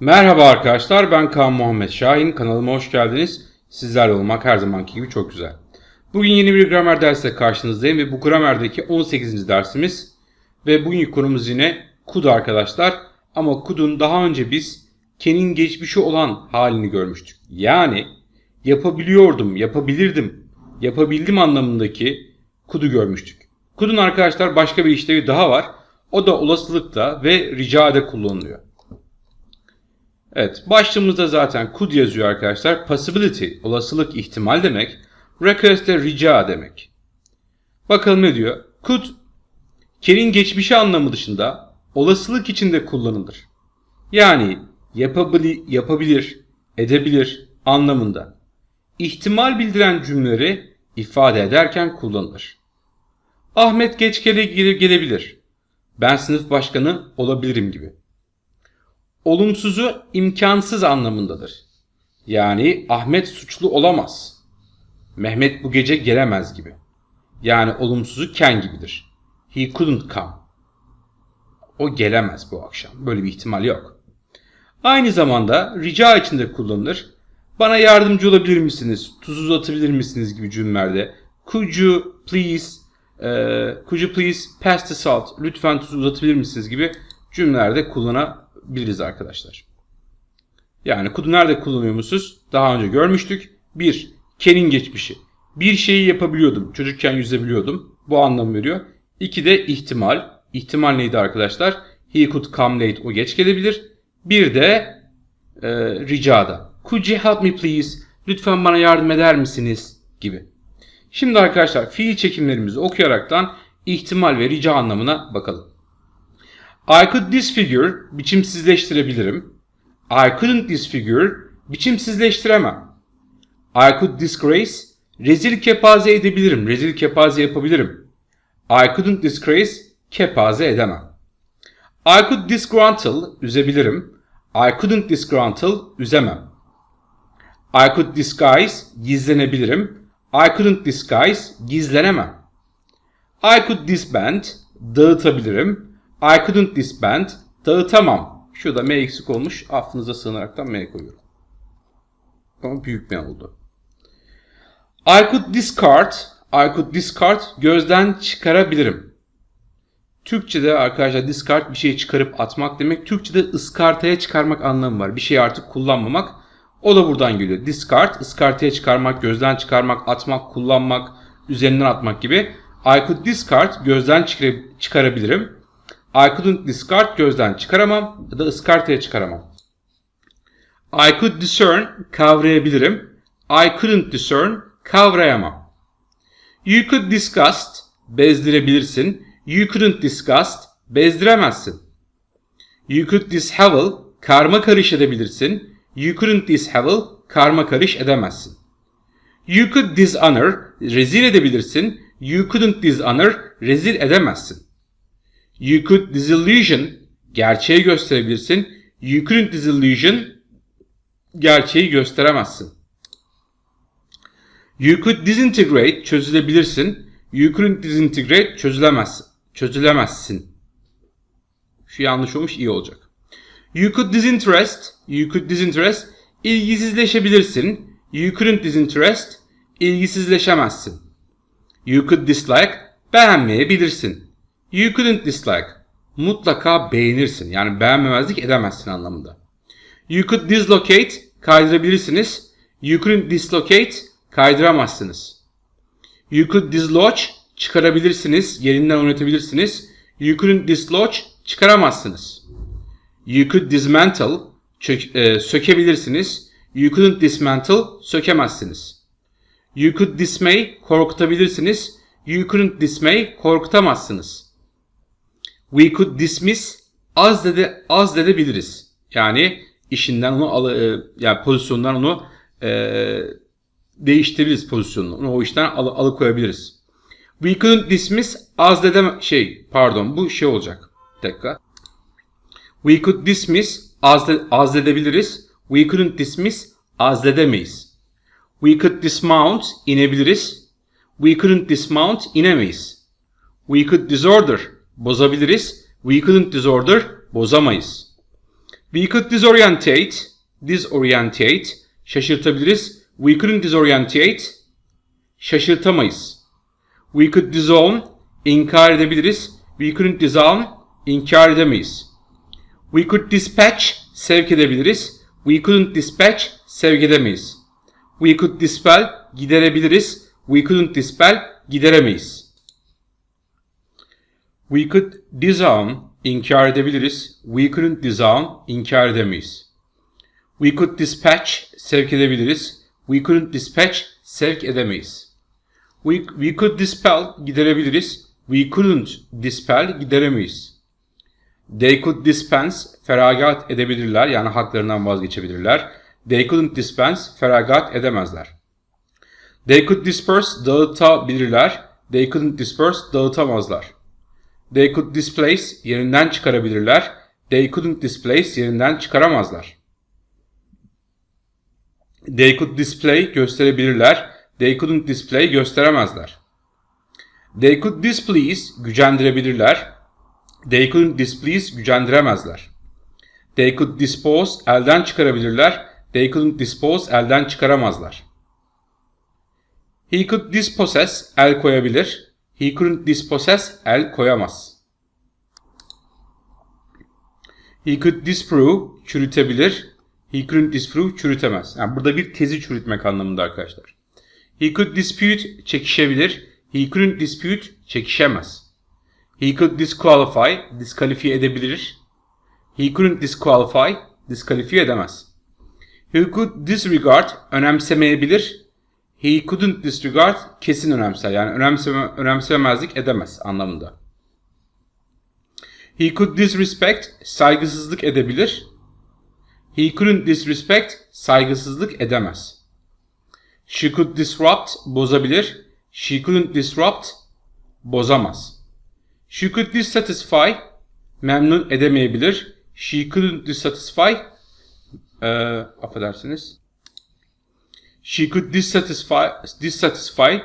Merhaba arkadaşlar ben Kaan Muhammed Şahin kanalıma hoş geldiniz. Sizlerle olmak her zamanki gibi çok güzel. Bugün yeni bir gramer dersiyle karşınızdayım ve bu gramerdeki 18. dersimiz ve bugünkü konumuz yine kud arkadaşlar. Ama kudun daha önce biz kenin geçmişi olan halini görmüştük. Yani yapabiliyordum, yapabilirdim, yapabildim anlamındaki kudu görmüştük. Kudun arkadaşlar başka bir işlevi daha var. O da olasılıkta ve ricada kullanılıyor. Evet, başlığımızda zaten could yazıyor arkadaşlar. Possibility, olasılık, ihtimal demek. Request de rica demek. Bakalım ne diyor? Could, kenin geçmişi anlamı dışında olasılık içinde kullanılır. Yani yapabili, yapabilir, edebilir anlamında. İhtimal bildiren cümleleri ifade ederken kullanılır. Ahmet geç gele- gelebilir. Ben sınıf başkanı olabilirim gibi olumsuzu imkansız anlamındadır. Yani Ahmet suçlu olamaz. Mehmet bu gece gelemez gibi. Yani olumsuzu can gibidir. He couldn't come. O gelemez bu akşam. Böyle bir ihtimal yok. Aynı zamanda rica içinde kullanılır. Bana yardımcı olabilir misiniz? Tuz uzatabilir misiniz gibi cümlelerde. Could you please e, could you please pass the salt? Lütfen tuz uzatabilir misiniz gibi cümlelerde kullanabiliriz arkadaşlar. Yani kudu nerede kullanıyor? Daha önce görmüştük. 1. Ken'in geçmişi. Bir şeyi yapabiliyordum. Çocukken yüzebiliyordum. Bu anlam veriyor. 2 de ihtimal. İhtimal neydi arkadaşlar? He could come late. O geç gelebilir. Bir de e, ricada. Could you help me please? Lütfen bana yardım eder misiniz? Gibi. Şimdi arkadaşlar fiil çekimlerimizi okuyaraktan ihtimal ve rica anlamına bakalım. I could disfigure biçimsizleştirebilirim. I couldn't disfigure biçimsizleştiremem. I could disgrace rezil kepaze edebilirim. Rezil kepaze yapabilirim. I couldn't disgrace kepaze edemem. I could disgruntle üzebilirim. I couldn't disgruntle üzemem. I could disguise gizlenebilirim. I couldn't disguise gizlenemem. I could disband dağıtabilirim. I couldn't disband dağıtamam. Şurada M eksik olmuş. Affınıza sığınaraktan M koyuyorum. Ama büyük M oldu. I could discard I could discard gözden çıkarabilirim. Türkçe'de arkadaşlar discard bir şeyi çıkarıp atmak demek. Türkçe'de ıskartaya çıkarmak anlamı var. Bir şeyi artık kullanmamak. O da buradan geliyor. Discard, ıskartaya çıkarmak, gözden çıkarmak, atmak, kullanmak, üzerinden atmak gibi. I could discard, gözden çıkar- çıkarabilirim. I couldn't discard, gözden çıkaramam ya da ıskartaya çıkaramam. I could discern, kavrayabilirim. I couldn't discern, kavrayamam. You could disgust, bezdirebilirsin. You couldn't disgust, bezdiremezsin. You could dishevel, karma karış edebilirsin. You couldn't dishevel, karma karış edemezsin. You could dishonor, rezil edebilirsin. You couldn't dishonor, rezil edemezsin. You could disillusion, gerçeği gösterebilirsin. You couldn't disillusion, gerçeği gösteremezsin. You could disintegrate, çözülebilirsin. You couldn't disintegrate, çözülemezsin. Çözülemezsin. Şu yanlış olmuş, iyi olacak. You could disinterest, you could disinterest, ilgisizleşebilirsin. You couldn't disinterest, ilgisizleşemezsin. You could dislike, beğenmeyebilirsin. You couldn't dislike, mutlaka beğenirsin. Yani beğenmemezlik edemezsin anlamında. You could dislocate, kaydırabilirsiniz. You couldn't dislocate, kaydıramazsınız. You could dislodge, çıkarabilirsiniz, yerinden oynatabilirsiniz. You couldn't dislodge, çıkaramazsınız. You could dismantle, çök- e, sökebilirsiniz. You couldn't dismantle, sökemezsiniz. You could dismay, korkutabilirsiniz. You couldn't dismay, korkutamazsınız. We could dismiss, az dede, az dedebiliriz. Yani işinden onu alı, e, yani pozisyondan onu e, değiştirebiliriz pozisyonunu. Onu o işten alı, alıkoyabiliriz. We couldn't dismiss, az dede şey, pardon bu şey olacak. Bir dakika. We could dismiss, azle, azledebiliriz. We couldn't dismiss, azledemeyiz. We could dismount, inebiliriz. We couldn't dismount, inemeyiz. We could disorder, bozabiliriz. We couldn't disorder, bozamayız. We could disorientate, disorientate, şaşırtabiliriz. We couldn't disorientate, şaşırtamayız. We could disown, inkar edebiliriz. We couldn't disown, inkar edemeyiz. We could dispatch, sevk edebiliriz. We couldn't dispatch, sevk edemeyiz. We could dispel, giderebiliriz. We couldn't dispel, gideremeyiz. We could disown, inkar edebiliriz. We couldn't disown, inkar edemeyiz. We could dispatch, sevk edebiliriz. We couldn't dispatch, sevk edemeyiz. We, we could dispel, giderebiliriz. We couldn't dispel, gideremeyiz. They could dispense, feragat edebilirler. Yani haklarından vazgeçebilirler. They couldn't dispense, feragat edemezler. They could disperse, dağıtabilirler. They couldn't disperse, dağıtamazlar. They could displace, yerinden çıkarabilirler. They couldn't displace, yerinden çıkaramazlar. They could display, gösterebilirler. They couldn't display, gösteremezler. They could displease, gücendirebilirler. They couldn't displease, gücendiremezler. They could dispose, elden çıkarabilirler. They couldn't dispose, elden çıkaramazlar. He could dispossess, el koyabilir. He couldn't dispossess, el koyamaz. He could disprove, çürütebilir. He couldn't disprove, çürütemez. Yani burada bir tezi çürütmek anlamında arkadaşlar. He could dispute, çekişebilir. He couldn't dispute, çekişemez. He could disqualify, diskalifiye edebilir. He couldn't disqualify, diskalifiye edemez. He could disregard, önemsemeyebilir. He couldn't disregard, kesin önemser. Yani önemseme, önemsemezlik edemez anlamında. He could disrespect, saygısızlık edebilir. He couldn't disrespect, saygısızlık edemez. She could disrupt, bozabilir. She couldn't disrupt, bozamaz. She could dissatisfy, memnun edemeyebilir. She couldn't dissatisfy, e, affedersiniz. She could dissatisfy, dissatisfy,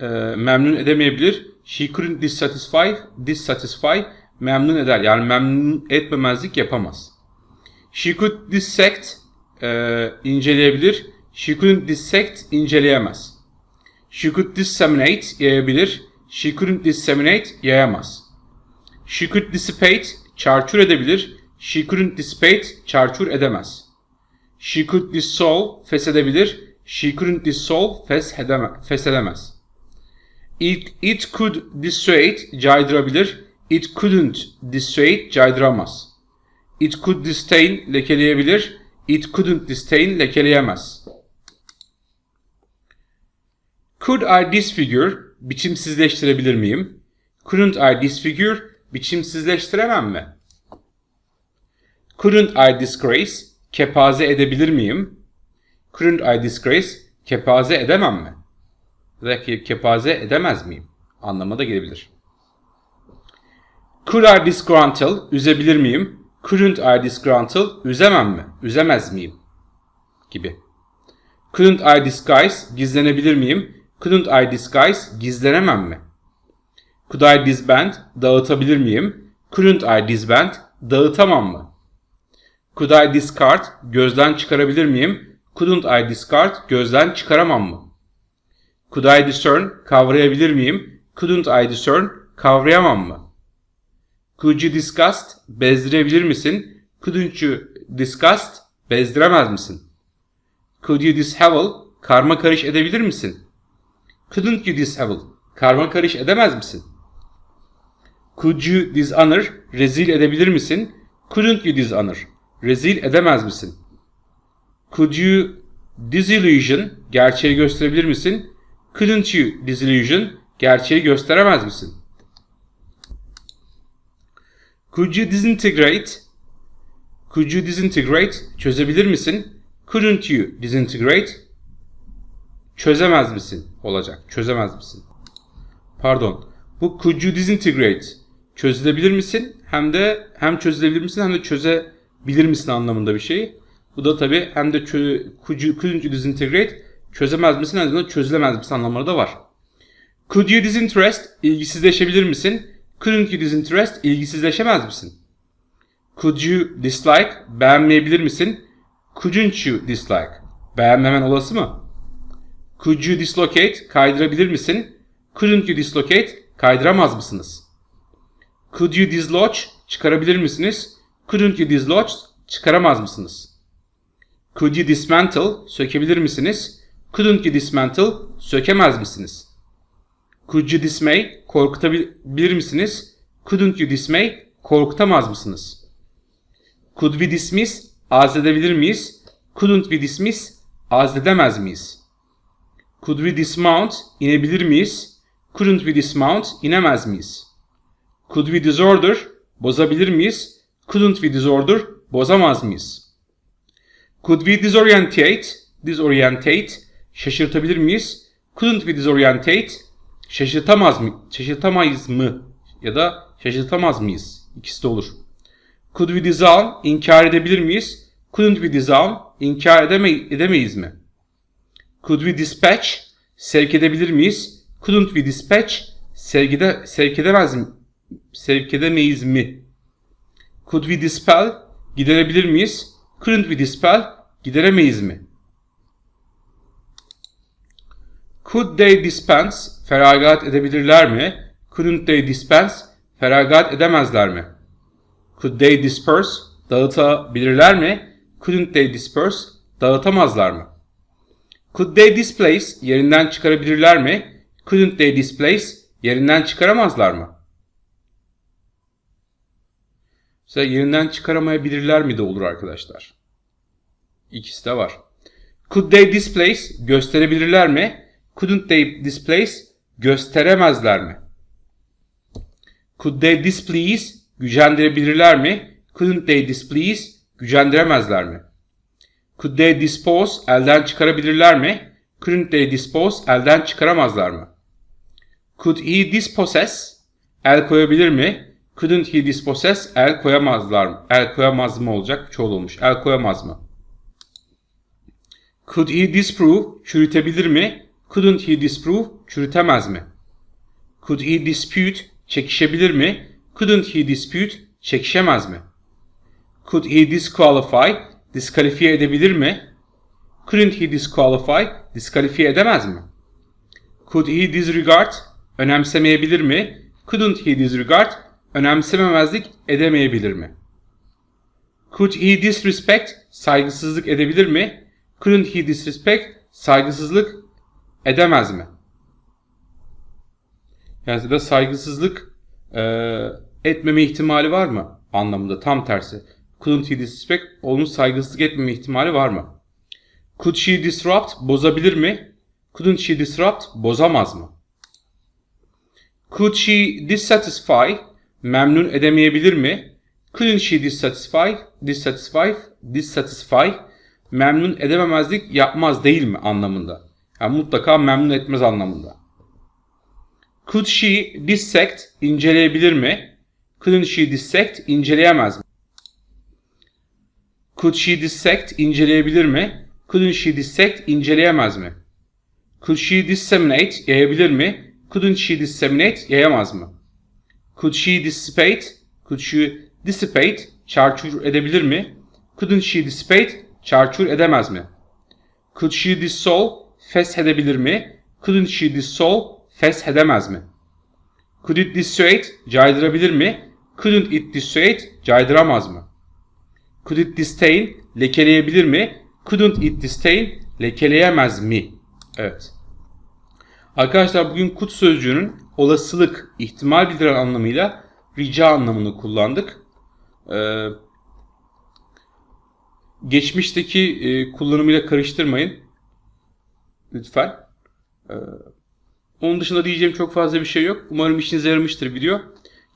e, memnun edemeyebilir. She couldn't dissatisfy, dissatisfy, memnun eder. Yani memnun etmemezlik yapamaz. She could dissect, e, inceleyebilir. She couldn't dissect, inceleyemez. She could disseminate, yayabilir. She couldn't disseminate, yayamaz. She could dissipate, çarçur edebilir. She couldn't dissipate, çarçur edemez. She could dissolve, feshedebilir. She couldn't dissolve, feshedeme, feshedemez. It, it could dissuade, caydırabilir. It couldn't dissuade, caydıramaz. It could disdain, lekeleyebilir. It couldn't disdain, lekeleyemez. Could I disfigure, biçimsizleştirebilir miyim? Couldn't I disfigure, biçimsizleştiremem mi? Couldn't I disgrace, kepaze edebilir miyim? Couldn't I disgrace, kepaze edemem mi? Ya da ke- kepaze edemez miyim? Anlamına da gelebilir. Could I disgruntle, üzebilir miyim? Couldn't I disgruntle, üzemem mi? Üzemez miyim? Gibi. Couldn't I disguise, gizlenebilir miyim? Couldn't I disguise, gizlenemem mi? Could I disband, dağıtabilir miyim? Couldn't I disband, dağıtamam mı? Could I discard, gözden çıkarabilir miyim? Couldn't I discard, gözden çıkaramam mı? Could I discern, kavrayabilir miyim? Couldn't I discern, kavrayamam mı? Could you disgust, bezdirebilir misin? Couldn't you disgust, bezdiremez misin? Could you dishevel, karma karış edebilir misin? Couldn't you dishevel, karma karış edemez misin? Could you dishonor, rezil edebilir misin? Couldn't you dishonor, rezil edemez misin? Could you disillusion, gerçeği gösterebilir misin? Couldn't you disillusion, gerçeği gösteremez misin? Could you disintegrate, could you disintegrate, çözebilir misin? Couldn't you disintegrate, çözemez misin olacak, çözemez misin? Pardon, bu could you disintegrate, çözülebilir misin? Hem de hem çözülebilir misin hem de çözebilir misin anlamında bir şey. Bu da tabi hem de could you, couldn't you disintegrate, çözemez misin hem de çözülemez misin anlamları da var. Could you disinterest, ilgisizleşebilir misin? Couldn't you disinterest, ilgisizleşemez misin? Could you dislike? Beğenmeyebilir misin? Couldn't you dislike? Beğenmemen olası mı? Could you dislocate? Kaydırabilir misin? Couldn't you dislocate? Kaydıramaz mısınız? Could you dislodge? Çıkarabilir misiniz? Couldn't you dislodge? Çıkaramaz mısınız? Could you dismantle? Sökebilir misiniz? Couldn't you dismantle? Sökemez misiniz? Could you dismay? Korkutabilir misiniz? Couldn't you dismay? Korkutamaz mısınız? Could we dismiss? Azledebilir miyiz? Couldn't we dismiss? Azledemez miyiz? Could we dismount? İnebilir miyiz? Couldn't we dismount? İnemez miyiz? Could we disorder? Bozabilir miyiz? Couldn't we disorder? Bozamaz mıyız? Could we disorientate? Disorientate. Şaşırtabilir miyiz? Couldn't we disorientate? Şaşırtamaz mı? Şaşırtamayız mı? Ya da şaşırtamaz mıyız? İkisi de olur. Could we disown? İnkar edebilir miyiz? Couldn't we disown? İnkar edeme edemeyiz mi? Could we dispatch? Sevk edebilir miyiz? Couldn't we dispatch? Sevkide, sevk edemez mi? Sevk edemeyiz mi? Could we dispel? Giderebilir miyiz? Couldn't we dispel? Gideremeyiz mi? Could they dispense? Feragat edebilirler mi? Couldn't they dispense? Feragat edemezler mi? Could they disperse? Dağıtabilirler mi? Couldn't they disperse? Dağıtamazlar mı? Could they displace? Yerinden çıkarabilirler mi? Couldn't they displace? Yerinden çıkaramazlar mı? Mesela yerinden çıkaramayabilirler mi de olur arkadaşlar. İkisi de var. Could they displace? Gösterebilirler mi? Couldn't they displace? Gösteremezler mi? Could they displease? Gücendirebilirler mi? Couldn't they displease? Gücendiremezler mi? Could they dispose? Elden çıkarabilirler mi? Couldn't they dispose? Elden çıkaramazlar mı? Could he dispossess? El koyabilir mi? Couldn't he dispossess? El koyamazlar mı? El koyamaz mı olacak? Çoğul olmuş. El koyamaz mı? Could he disprove? Çürütebilir mi? Couldn't he disprove? Çürütemez mi? Could he dispute? Çekişebilir mi? Couldn't he dispute? Çekişemez mi? Could he disqualify? Diskalifiye edebilir mi? Couldn't he disqualify? Diskalifiye edemez mi? Could he disregard? Önemsemeyebilir mi? Couldn't he disregard? Önemsememezlik edemeyebilir mi? Could he disrespect? Saygısızlık edebilir mi? Couldn't he disrespect? Saygısızlık edemez mi? Yani da saygısızlık e, etmeme ihtimali var mı? Anlamında tam tersi. Couldn't he disrespect? Onun saygısızlık etmeme ihtimali var mı? Could she disrupt? Bozabilir mi? Couldn't she disrupt? Bozamaz mı? Could she dissatisfy? Memnun edemeyebilir mi? Couldn't she dissatisfy? Dissatisfy? Dissatisfy? Memnun edememezlik yapmaz değil mi anlamında? Yani mutlaka memnun etmez anlamında. Could she dissect? inceleyebilir mi? Couldn't she dissect? inceleyemez mi? Could she dissect? inceleyebilir mi? Couldn't she dissect? inceleyemez mi? Could she disseminate? Yayabilir mi? Couldn't she disseminate? Yayamaz mı? Could she dissipate? Could she dissipate? Çarçur edebilir mi? Couldn't she dissipate? Çarçur edemez mi? Could she dissolve? Feshedebilir mi? Couldn't she dissolve? Feshedemez mi? Could it dissuade? Caydırabilir mi? Couldn't it dissuade? Caydıramaz mı? Could it disdain? Lekeleyebilir mi? Couldn't it disdain? Lekeleyemez mi? Evet. Arkadaşlar bugün kut sözcüğünün olasılık, ihtimal bildiren anlamıyla rica anlamını kullandık. Ee, geçmişteki e, kullanımıyla karıştırmayın. Lütfen. Ee, onun dışında diyeceğim çok fazla bir şey yok. Umarım işinize yaramıştır video.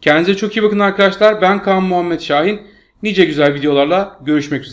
Kendinize çok iyi bakın arkadaşlar. Ben Kaan Muhammed Şahin. Nice güzel videolarla görüşmek üzere.